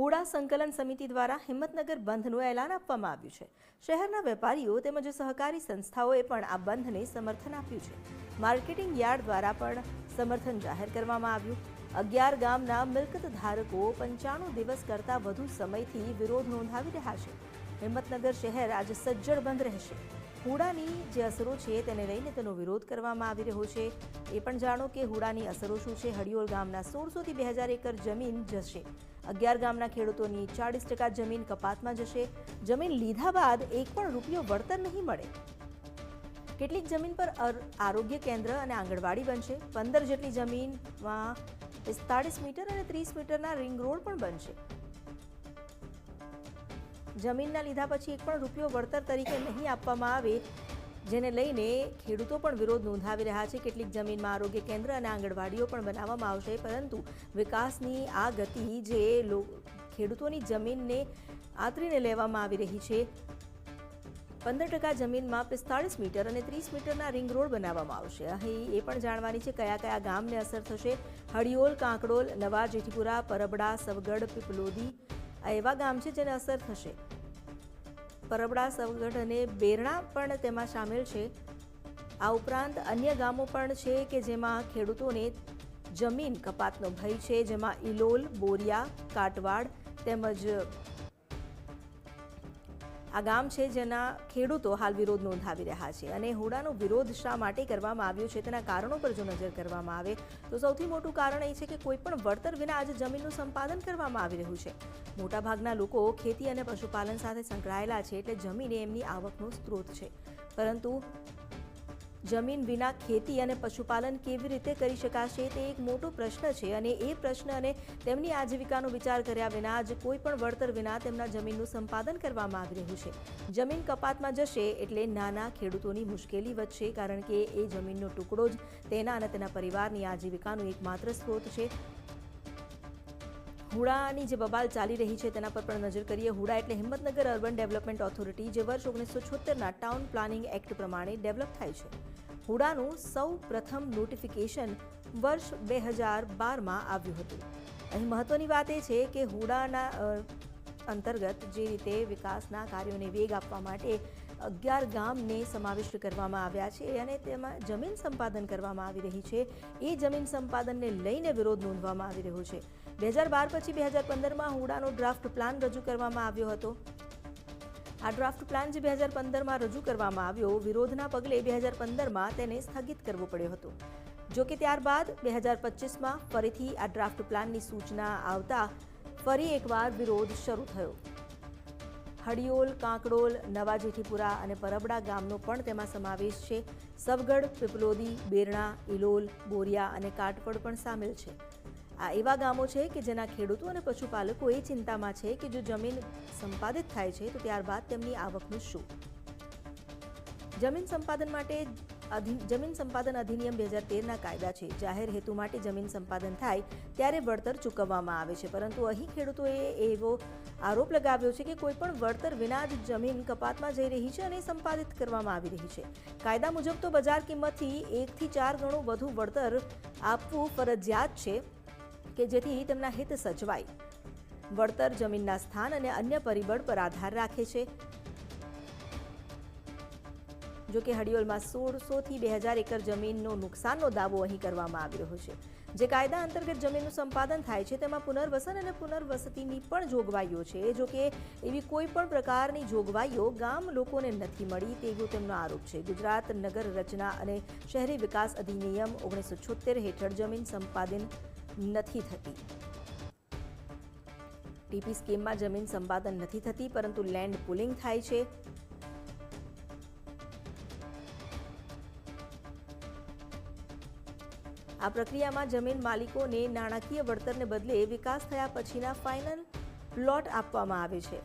હુડા સંકલન સમિતિ દ્વારા હિંમતનગર બંધનું એલાન આપવામાં આવ્યું છે. શહેરના વેપારીઓ તેમજ સહકારી સંસ્થાઓએ પણ આ બંધને સમર્થન આપ્યું છે. માર્કેટિંગ યાર્ડ દ્વારા પણ સમર્થન જાહેર કરવામાં આવ્યું. અગિયાર ગામના મિલકત ધારકો પંચાણું દિવસ કરતાં વધુ સમયથી વિરોધ નોંધાવી રહ્યા છે. હિંમતનગર શહેર આજે સજ્જડ બંધ રહેશે. હુડાની જે અસરો છે તેને લઈને તેનો વિરોધ કરવામાં આવી રહ્યો છે. એ પણ જાણો કે હુડાની અસરો શું છે? હડિયોલ ગામના સોળસોથી બે હજાર એકર જમીન જશે. અગિયાર ગામના ખેડૂતોની ચાળીસ ટકા જમીન કપાતમાં જશે. જમીન લીધા બાદ એક પણ રૂપિયો વળતર નહીં મળે. કેટલીક જમીન પર આરોગ્ય કેન્દ્ર અને આંગણવાડી બનશે. પંદર જેટલી જમીનમાં પિસ્તાળીસ મીટર અને ત્રીસ મીટરના રિંગ રોડ પણ બનશે. જમીનના લીધા પછી એક પણ રૂપિયો વળતર તરીકે નહીં આપવામાં આવે, જેને લઈને ખેડૂતો પણ વિરોધ નોંધાવી રહ્યા છે. કેટલીક જમીનમાં આરોગ્ય કેન્દ્ર અને આંગણવાડીઓ પણ બનાવવામાં આવશે, પરંતુ વિકાસની આ ગતિ જે ખેડૂતોની જમીનને આતરીને લેવામાં આવી રહી છે. પંદર ટકા જમીનમાં પિસ્તાળીસ મીટર અને ત્રીસ મીટરના રિંગ રોડ બનાવવામાં આવશે. અહીં એ પણ જાણવાની છે કયા કયા ગામને અસર થશે. હડિયોલ કાંકડોલ નવા જેઠીપુરા, પરબડા, સવગઢ, પીપલોદી આ એવા ગામ છે જેને અસર થશે. પરબડા સવગઢ અને બેરણા પણ તેમાં સામેલ છે. આ ઉપરાંત અન્ય ગામો પણ છે કે જેમાં ખેડૂતોને જમીન કપાતનો ભય છે, જેમાં ઇલોલ બોરિયા કાટવાડ તેમજ આ ગામ છે જેના ખેડૂતો હાલ વિરોધ નોંધાવી રહ્યા છે અને હુડાનો વિરોધ શા માટે કરવામાં આવ્યો છે તેના કારણો પર જો નજર કરવામાં આવે તો સૌથી મોટું કારણ એ છે કે કોઈ પણ વળતર વિના આજે જમીનનું સંપાદન કરવામાં આવી રહ્યું છે. મોટાભાગના લોકો ખેતી અને પશુપાલન સાથે સંકળાયેલા છે એટલે જમીન એમની આવકનો સ્ત્રોત છે. પરંતુ જમીન વિના ખેતી અને પશુપાલન કેવી રીતે કરી શકાશે તે એક મોટો પ્રશ્ન છે અને એ પ્રશ્ન અને તેમની આજીવિકાનો વિચાર કર્યા વિના જ કોઈ પણ વળતર વિના તેમના જમીનનું સંપાદન કરવામાં આવી રહ્યું છે. જમીન કપાતમાં જશે એટલે નાના ખેડૂતોની મુશ્કેલી વધશે કારણ કે એ જમીનનો ટુકડો જ તેના અને તેના પરિવારની આજીવિકાનો એકમાત્ર સ્ત્રોત છે. હુડાની જે બબાલ ચાલી રહી છે, તેના પર પણ નજર કરીએ. હુડા એટલે હિંમતનગર અર્બન ડેવલપમેન્ટ ઓથોરિટી, જે વર્ષ ઓગણીસો છોતેરના ટાઉન પ્લાનિંગ એક્ટ પ્રમાણે ડેવલપ થાય છે. હુડાનું સૌ પ્રથમ નોટિફિકેશન વર્ષ બે હજાર બારમાં આવ્યું હતું. અહીં મહત્વની વાત એ છે કે હુડાના અંતર્ગત જે રીતે વિકાસના કાર્યોને વેગ આપવા માટે અગિયાર ગામને સમાવિષ્ટ કરવામાં આવ્યા છે અને તેમાં જમીન સંપાદન કરવામાં આવી રહી છે. એ જમીન સંપાદનને લઈને વિરોધ નોંધવામાં આવી રહ્યો છે. બે હજાર બાર પછી બે હજાર પંદરમાં હુડાનો ડ્રાફ્ટ પ્લાન રજૂ કરવામાં આવ્યો હતો. આ ડ્રાફ્ટ પ્લાન જે બે હજાર પંદરમાં રજૂ કરવામાં આવ્યો, વિરોધના પગલે બે હજાર પંદરમાં તેને સ્થગિત કરવો પડ્યો હતો. જો કે ત્યારબાદ બે હજાર પચીસમાં ફરીથી આ ડ્રાફ્ટ પ્લાનની સૂચના આવતા ફરી એકવાર વિરોધ શરૂ થયો. હડિયોલ કાંકડોલ, નવા જેઠીપુરા અને પરબડા ગામનો પણ તેમાં સમાવેશ છે. સવગઢ, પીપલોદી, બેરણા ઇલોલ બોરિયા અને કાટપડ પણ સામેલ છે. આ એવા ગામો છે કે જેના ખેડૂતો અને પશુપાલકો એ ચિંતામાં છે કે જો જમીન સંપાદિત થાય છે તો ત્યારબાદ તેમની આવકનું શું? જમીન સંપાદન માટે જમીન સંપાદન અધિનિયમ બે હજાર તેરના કાયદા છે. જાહેર હેતુ માટે જમીન સંપાદન થાય ત્યારે વળતર ચૂકવવામાં આવે છે. પરંતુ અહીં ખેડૂતોએ એવો આરોપ લગાવ્યો છે કે કોઈપણ વળતર વિના જ જમીન કપાતમાં જઈ રહી છે અને સંપાદિત કરવામાં આવી રહી છે. કાયદા મુજબ તો બજાર કિંમતથી એકથી ચાર ગણું વધુ વળતર આપવું ફરજિયાત છે કે જેથી તેમના હિત સચવાય. વળતર જમીનના સ્થાન અને અન્ય પરિબળ પર આધાર રાખે છે. જો કે હડિયોલમાં સોળસોથી બે હજાર એકર જમીનનો નુકસાનનો દાવો અહીં કરવામાં આવી રહ્યો છે. જે કાયદા અંતર્ગત જમીનનું સંપાદન થાય છે, તેમાં પુનર્વસન અને પુનર્વસતીની પણ જોગવાઈઓ છે. જોકે એવી કોઈ પણ પ્રકારની જોગવાઈઓ ગામ લોકોને નથી મળી તેવો તેમનો આરોપ છે. ગુજરાત નગર રચના અને શહેરી વિકાસ અધિનિયમ ઓગણીસો છોતેર હેઠળ જમીન સંપાદન નથી થતી. ટીપી સ્કીમમાં જમીન સંપાદન નથી થતી, પરંતુ લેન્ડ પુલિંગ થાય છે. આ પ્રક્રિયામાં જમીન માલિકોને નાણાકીય વળતરને બદલે વિકાસ થયા પછીના ફાઇનલ પ્લોટ આપવામાં આવે છે.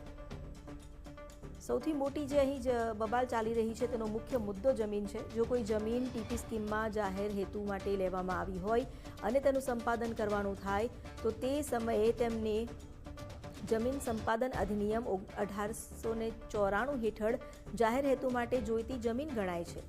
સૌથી મોટી જે અહીં જ બબાલ ચાલી રહી છે તેનો મુખ્ય મુદ્દો જમીન છે. જો કોઈ જમીન ટીપી સ્કીમમાં જાહેર હેતુ માટે લેવામાં આવી હોય અને તેનું સંપાદન કરવાનું થાય, તો તે સમયે તેમને જમીન સંપાદન અધિનિયમ અઢારસો ચોરાણું હેઠળ જાહેર હેતુ માટે જોઈતી જમીન ગણાય છે.